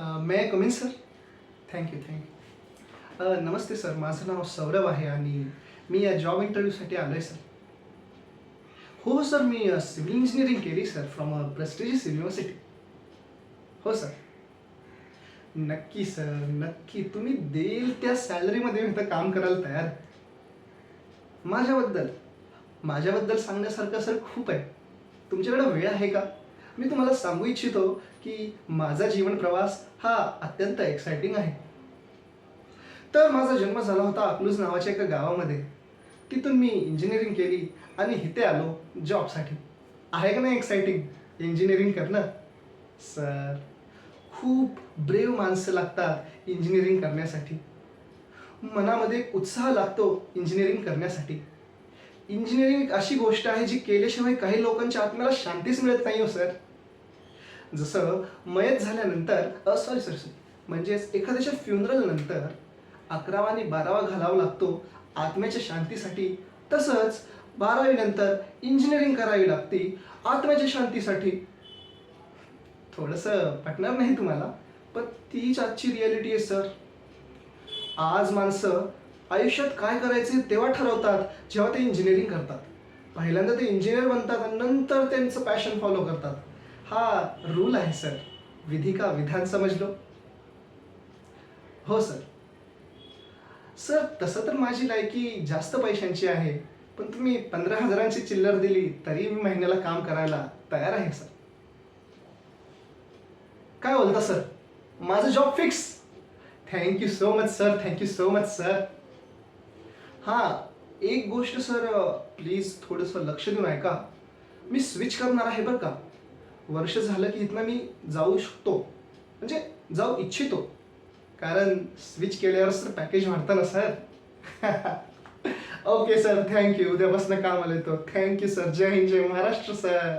May come in sir thank you thank you Namaste sir माझं नाव सौरभ आहे आणि मी या जॉब इंटरव्ह्यूसाठी आलो आहे सर हो सर मी uh, सिव्हिल इंजिनिअरिंग केली sir from a prestigious university हो सर नक्की सर नक्की. तुम्ही देईल त्या सॅलरीमध्ये मी तर काम करायला तयार माझ्याबद्दल माझ्याबद्दल सांगण्यासारखं सर खूप आहे. तुमच्याकडे वेळ आहे का? मी तुम्हाला सांगू इच्छितो की माझा जीवन प्रवास हा अत्यंत एक्सायटिंग आहे. तर माझा जन्म झाला होता अकलूज नावाच्या एका गावामध्ये. तिथून मी इंजिनिअरिंग केली आणि इथे आलो जॉबसाठी आहे का नाही एक्सायटिंग इंजिनिअरिंग करणं सर खूप ब्रेव माणसं लागतात इंजिनिअरिंग करण्यासाठी. मनामध्ये उत्साह लागतो इंजिनिअरिंग करण्यासाठी. इंजिनिअरिंग एक अशी गोष्ट आहे जी केल्याशिवाय काही लोकांच्या आत्म्याला शांतीच मिळत नाही हो सर जसं मयत झाल्यानंतर सॉरी सॉरी सॉरी म्हणजेच एखाद्याच्या फ्युनरल नंतर अकरावा आणि बारावा घालावा लागतो आत्म्याच्या शांतीसाठी. तसंच बारावीनंतर इंजिनिअरिंग करावी लागते आत्म्याच्या शांतीसाठी. थोडंसं पटणार नाही तुम्हाला पण तीच आजची रियालिटी आहे सर आज माणसं आयुष्यात काय करायचे तेव्हा ठरवतात जेव्हा ते इंजिनिअरिंग करतात. पहिल्यांदा ते इंजिनियर बनतात आणि नंतर त्यांचं पॅशन फॉलो करतात. हा रूल आहे सर विधी का विधान समजलो? हो सर सर तसं तर माझी लायकी जास्त पैशांची आहे पण तुम्ही पंधरा हजारांची चिल्लर दिली तरी मी महिन्याला काम करायला तयार आहे सर काय बोलता सर माझं job fix thank you so much sir thank you so much sir हां एक गोष्ट सर प्लीज थोडंसं लक्ष देऊन ऐका. मी स्विच करणार आहे बरं का? वर्ष झालं की इथनं मी जाऊ शकतो. म्हणजे जाऊ इच्छितो. कारण स्विच केल्यावरच तर पॅकेज वाढतं ना सर? ओके सर थँक्यू उद्यापासून कामाला येतो थँक्यू सर जय हिंद जय महाराष्ट्र सर